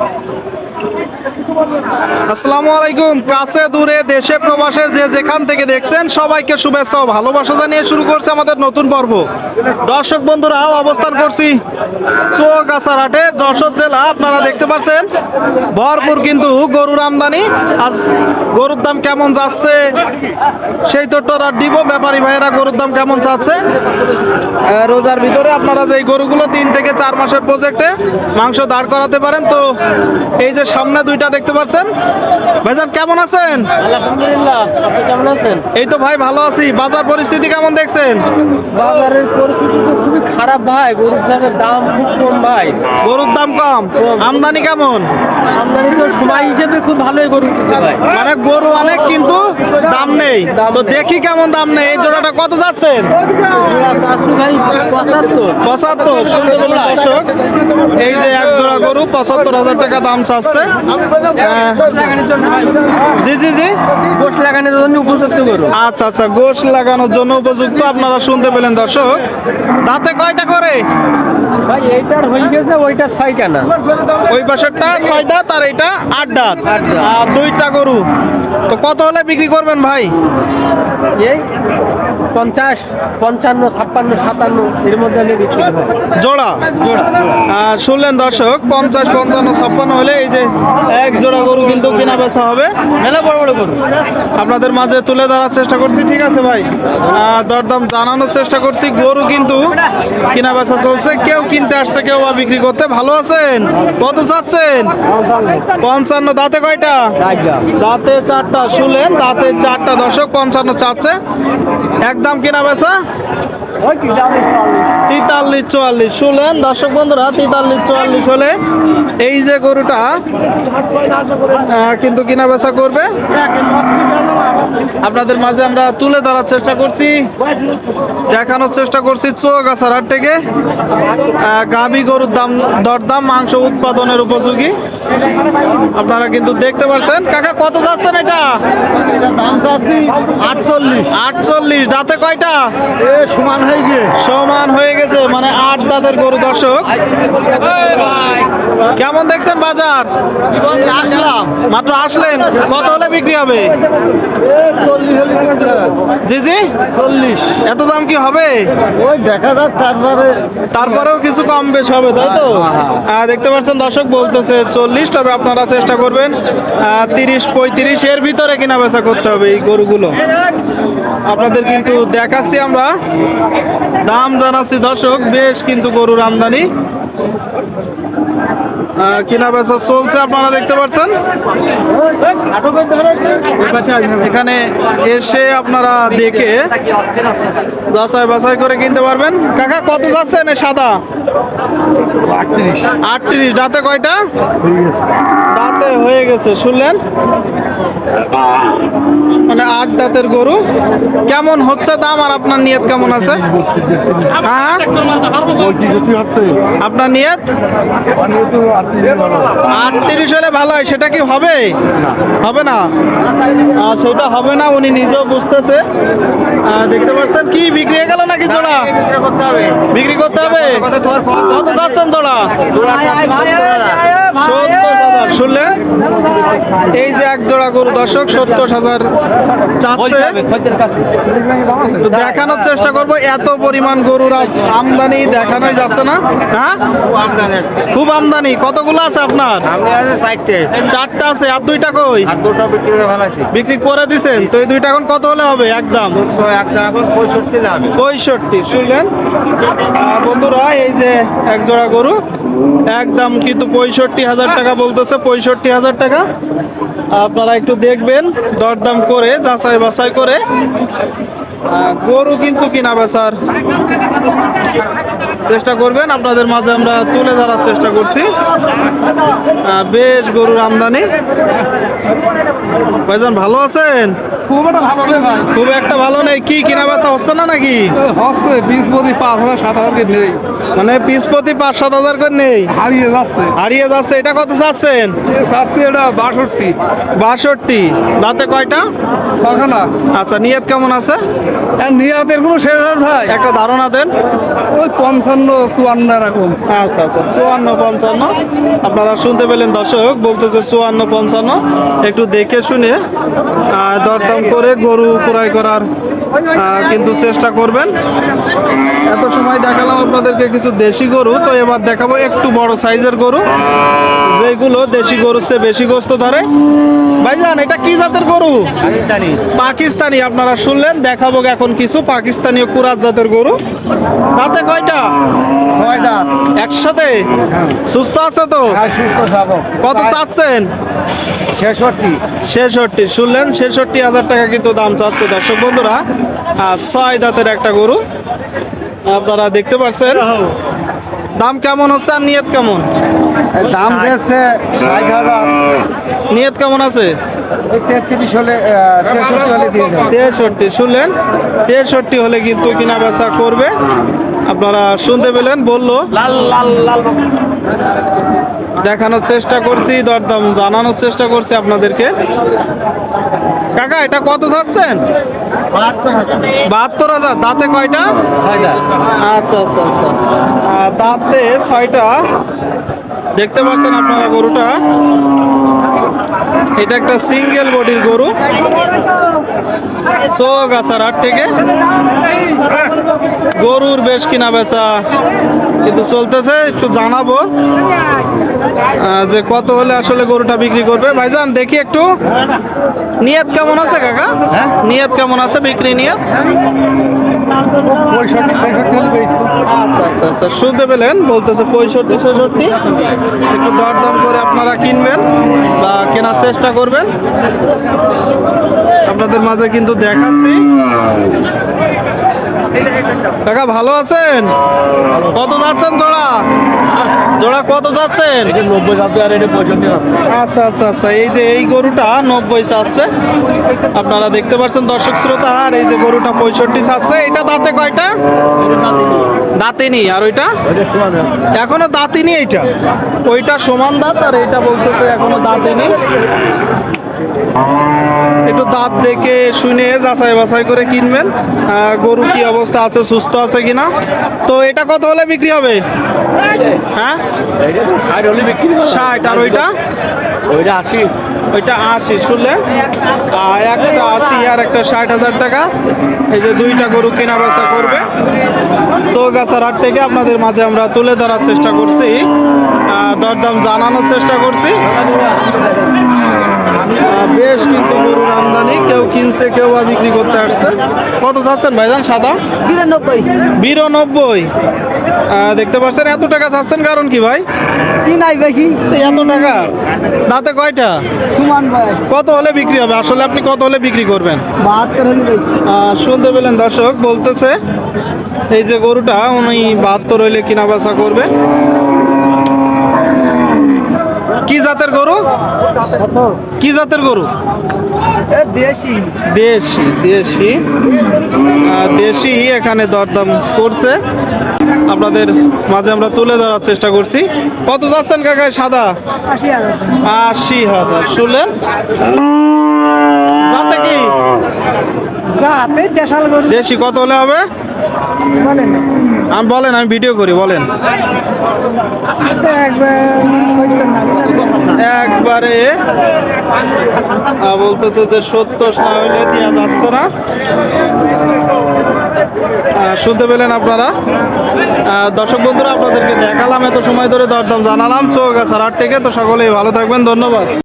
Thank you. আসসালামু আলাইকুম। কাছে দূরে দেশে প্রবাসে যে যেখান থেকে দেখছেন সবাইকে শুভেচ্ছা ভালোবাসা জানিয়ে শুরু করছে আমাদের নতুন পর্ব। দর্শক বন্ধুরা অবস্থান করছি চুয়াগাছার হাটে যশোর জেলা আপনারা দেখতে পাচ্ছেন। ভরপুর কিন্তু গরুর আমদানি। আজ গরুর দাম কেমন যাচ্ছে সেই তো তথ্যটা দিব। ব্যাপারী ভাইয়েরা গরুর দাম কেমন আহ, রোজার ভিতরে আপনারা যে গরুগুলো তিন থেকে চার মাসের প্রজেক্টে মাংস দাঁড় করাতে পারেন তো এই যে সামনে দুইটা দেখতে পাচ্ছেন ভাইজান কেমন আছেন? আলহামদুলিল্লাহ আপনি কেমন আছেন? এই তো ভাই ভালো আছি। বাজার পরিস্থিতি কেমন দেখছেন? বাজারের পরিস্থিতি তো খুবই খারাপ ভাই গরুর চালের দাম খুব কম ভাই। গরুর দাম কম? আমদানি কেমন? আমদানি তো সময় হিসেবে খুব ভালোই গরু উঠেছে ভাই। মানে গরু অনেক কিন্তু দাম নেই। তো দেখি কেমন দাম নেই। এই জোড়াটা কত যাচ্ছেন? পঁচাত্তর। দর্শক? এই যে এক জোড়া গরু পঁচাত্তর হাজার টাকা দাম চাচ্ছে। জি জি জি। গোশ লাগানোর জন্য উপযুক্ত গরু। আচ্ছা আচ্ছা গোশ লাগানোর জন্য উপযুক্ত। আপনারা শুনতে পেলেন দর্শক। দাঁতে কয়টা করে? ভাই এইটার হয়ে গেছে ওইটা ছয় কেনা ওই পাশেরটা ছয় দাঁত আর এটা আট দাঁত। আর দুইটা গরু। তো কত হলে বিক্রি করবেন ভাই? এই পঞ্চাশ পঞ্চান্ন ছাপ্পান্ন সাতান্ন এর মধ্যে হলে বিক্রি হবে জোড়া? জোড়া শুনলেন দর্শক পঞ্চাশ পঞ্চান্ন ছাপ্পান্ন হলে এই যে এক জোড়া গরু কিন্তু কেনা বেচা হবে। মেলা বড় বড় গরু। আপনাদের মাঝে তুলে ধরার চেষ্টা করছি ঠিক আছে ভাই? দরদাম জানানোর চেষ্টা করছি গরু কিন্তু কিনা বেচা চলছে কেউ কিনতে আসছে কেউ বা বিক্রি করতে। ভালো আছেন? কত চাচ্ছেন? পঞ্চান্ন দাঁতে কয়টা? দাঁতে চারটা শুনলেন? দাঁতে চারটা দর্শক পঞ্চান্ন চাচ্ছে একদম কিনা বেচা? তেতাল্লিশ, চুয়াল্লিশ। শুনলেন দর্শক বন্ধুরা, তেতাল্লিশ, চুয়াল্লিশ হলে এই যে গরুটা কিন্তু কিনা বেচা করবে? আপনাদের মাঝে আমরা তুলে ধরার চেষ্টা করছি দেখানোর চেষ্টা করছি চুয়াগাছার হাট থেকে। গাভী গরুর দাম দরদাম মাংস উৎপাদনের উপযোগী। আপনারা কিন্তু দেখতে পাচ্ছেন কাকা কত যাচ্ছেন এটা? দাম চাচ্ছি আটচল্লিশ আটচল্লিশ। দাঁতে কয়টা? এ সমান হয়ে গিয়ে। সমান হয়ে গেছে মানে আট দাঁতের গরু দর্শক। কেমন দেখছেন বাজার? আসলাম। মাত্র আসলেন। কত হলে বিক্রি হবে? জি জি। চল্লিশ। এত দাম কি হবে? ওই দেখা যাক তারপরে। তারপরেও কিছু কম বেশ হবে তাই তো? আহ, দেখতে পাচ্ছেন দর্শক বলতেছে চল্লিশ তবে আপনারা চেষ্টা করবেন তিরিশ পঁয়ত্রিশ এর ভিতরে কিনা বেচা করতে হবে এই গরুগুলো। আপনাদের কিন্তু দেখাচ্ছি আমরা। দাম জানাচ্ছি দর্শক বেশ কিন্তু গরুর আমদানি। কিনা বেচা চলছে, আপনারা দেখতে পাচ্ছেন? এখানে এসে আপনারা দেখে যাচাই বাছাই করে কিনতে পারবেন। কাকা, কত যাচ্ছে সাদা? আটত্রিশ। আটত্রিশ। রাতে কয়টা? দাঁতে হয়ে গেছে শুনলেন মানে আট দাঁতের গরু কেমন হচ্ছে দাম আর আপনার নিয়ত কেমন আছে হ্যাঁ আপনার নিয়ত আটত্রিশ হলে ভালো হয় সেটা কি হবে হবে না সেটা হবে না উনি নিজেও বুঝতেছে দেখতে পাচ্ছেন কি বিক্রি হয়ে গেল নাকি জোড়া বিক্রি করতে হবে কত যাচ্ছেন জোড়া সত্তর শুনলেন এই যে এক জোড়া গরু দর্শক সত্তর হাজার চাচ্ছে। দেখানোর চেষ্টা করব এত পরিমাণ গরুর আজ আমদানি দেখানোই যাচ্ছে না। হ্যাঁ? খুব আমদানি। কতগুলো আছে আপনার? চারটা। আছে আর দুইটা কই? দুটো বিক্রি করে বিক্রি করে দিছেন? তো এই দুইটা এখন কত হলে হবে একদম একদম এখন পঁয়ষট্টি দাম। পঁয়ষট্টি শুনলেন? বন্ধুরা এই যে এক জোড়া গরু একদম কিন্তু পঁয়ষট্টি হাজার টাকা বলতেছে, পঁয়ষট্টি হাজার টাকা। আপনারা একটু দেখবেন, দরদাম করে যাচাই বাছাই করে গরু কিন্তু কিনা বেচার। চেষ্টা করবেন আপনাদের মাঝে আমরা তুলে ধরার চেষ্টা করছি। বেশ গরুর আমদানি। ভাইজান ভালো আছেন? খুব একটা ভালো নেই কি কিনা বেচা হচ্ছে না নাকি? হচ্ছে বিশ প্রতি পাঁচ হাজার সাত হাজার কে নেই। মানে পিস প্রতি পাঁচ সাত হাজার করে নেই? হারিয়ে যাচ্ছে। হারিয়ে যাচ্ছে এটা কত চাচ্ছেন? চাচ্ছি এটা বাষট্টি। বাষট্টি। দাঁতে কয়টা? ছখানা আচ্ছা নিয়ত কেমন আছে? আর নিরাতের কোনো শেষ ভাই। একটা ধারণা দেন? ওই পঞ্চান্ন চুয়ান্ন এরকম। আচ্ছা আচ্ছা চুয়ান্ন পঞ্চান্ন। আপনারা শুনতে পেলেন দর্শক বলতেছে চুয়ান্ন পঞ্চান্ন। একটু দেখে শুনে দরদাম করে গরু ক্রয় করার কিন্তু চেষ্টা করবেন। এত সময় দেখালাম আপনাদেরকে কিছু দেশি গরু তো এবার দেখাবো একটু বড় সাইজের গরু। যেগুলো দেশি গরুর চেয়ে বেশি গোস্ত ধরে। ভাইজান এটা কি জাতের গরু? পাকিস্তানি। পাকিস্তানি আপনারা শুনলেন দেখাবো এখন কিছু পাকিস্তানি কুরাত জাতের গরু। তাতে কয়টা? ছয়টা। একসাথে? সুস্থ আছে তো? হ্যাঁ সুস্থ কত চাচ্ছেন? ছেষট্টি। ছেষট্টি। শুনলেন ছেষট্টি হাজার টাকা কিন্তু দাম চাচ্ছে দর্শক বন্ধুরা। ছয় দাঁতের একটা গরু। আপনারা দেখতে পাচ্ছেন দাম কেমন হচ্ছে আর নিয়ত কেমন? দাম দিয়েছে ষাট হাজার। নিয়ত কেমন আছে? তেত্রিশ হলে তেষট্টি হলে দিয়ে তেষট্টি শুনলেন? তেষট্টি হলে কিন্তু কিনা বেচা করবে। আপনারা শুনতে পেলেন বলল। লাল লাল লাল। দেখানোর চেষ্টা করছি দরদাম জানানোর চেষ্টা করছি আপনাদেরকে। কাকা এটা কত চাচ্ছেন? বাহাত্তর হাজার। দাঁতে কয়টা? ছয়টা। আচ্ছা আচ্ছা আচ্ছা। দাঁতে ছয়টা। দেখতে পাচ্ছেন আপনারা গরুটা। এটা একটা সিঙ্গেল বডির গরু। সোগাছার হাট থেকে। গরুর বেশ কিনা বেচা কিন্তু চলতেছে একটু জানাব যে কত হলে আসলে গরুটা বিক্রি করবে। ভাইজান দেখি একটু। নিয়ত কেমন আছে কাকা? নিয়ত কেমন আছে বিক্রি নিয়ত? আচ্ছা আচ্ছা আচ্ছা শুনতে পেলেন বলতেছে পঁয়ষট্টি ছেষট্টি একটু দরদাম করে আপনারা কিনবেন বা চেষ্টা করবেন। আপনাদের মাঝে কিন্তু দেখাচ্ছি। কাকা ভালো আছেন? কত যাচ্ছেন জোড়া? জোড়া কত যাচ্ছেন নব্বই হাজার এটা পঁয়ষট্টি আচ্ছা আচ্ছা আচ্ছা। এই যে এই গরুটা নব্বই চাচ্ছে। আপনারা দেখতে পাচ্ছেন দর্শক শ্রোতা আর এই যে গরুটা পঁয়ষট্টি চাচ্ছে। এটা দাঁতে কয়টা? দাঁতেনি আর ওইটা? এখনও দাঁতিনি এইটা? ওইটা সমান দাঁত আর এইটা বলতেছে এখনও দাঁতিনি একটু দাঁত দেখে শুনে যাচাই বাছাই করে কিনবেন। গরু কি অবস্থা আছে সুস্থ আছে কিনা? তো এটা কত হলে বিক্রি হবে? হ্যাঁ? ষাট আর ওইটা? ওইটা আশি। ওইটা আশি শুনলেন? আর একটা আশি আর একটা ষাট হাজার টাকা। এই যে দুইটা গরু কেনা বেচা করবে। চৌগাছার হাট থেকে আপনাদের মাঝে আমরা তুলে ধরার চেষ্টা করছি। দরদাম জানানোর চেষ্টা করছি। বেশ কিন্তু গরুর আমদানি। কেউ কিনছে কেউ বা বিক্রি করতে আসছে। কত চাচ্ছেন ভাইজান সাদা? বিরানব্বই। বিরানব্বই। দেখতে পাচ্ছেন এত টাকা চাচ্ছেন কারণ কি ভাই? তিন আই বেশি? এত টাকা। দাঁতে কয়টা? সমান কত হলে বিক্রি হবে? আসলে আপনি কত হলে বিক্রি করবেন? শুনতে পেলেন দর্শক বলতেছে এই যে গরুটা উনি বাহাত্তর হইলে কিনা বেচা করবে। কি জাতের গরু? কি জাতের গরু? এ দেশি। দেশি দেশি। দেশি এখানে দরদাম করছে। আপনাদের মাঝে আমরা তুলে ধরার চেষ্টা করছি। কত যাচ্ছেন কাকা সাদা? আশি হাজার। শুনলেন? যাতে কি? দেশি কত হলে হবে? আমি বলেন আমি ভিডিও করি বলেন। একবারে বলতেছে যে সত্তর না হইলে দেওয়া যাচ্ছে না। শুনতে পেলেন আপনারা? দর্শক বন্ধুরা, আপনাদেরকে দেখালাম, এত সময় ধরে দরদাম জানালাম, চোখ আছে হাট থেকে তো সকলেই ভালো থাকবেন, ধন্যবাদ।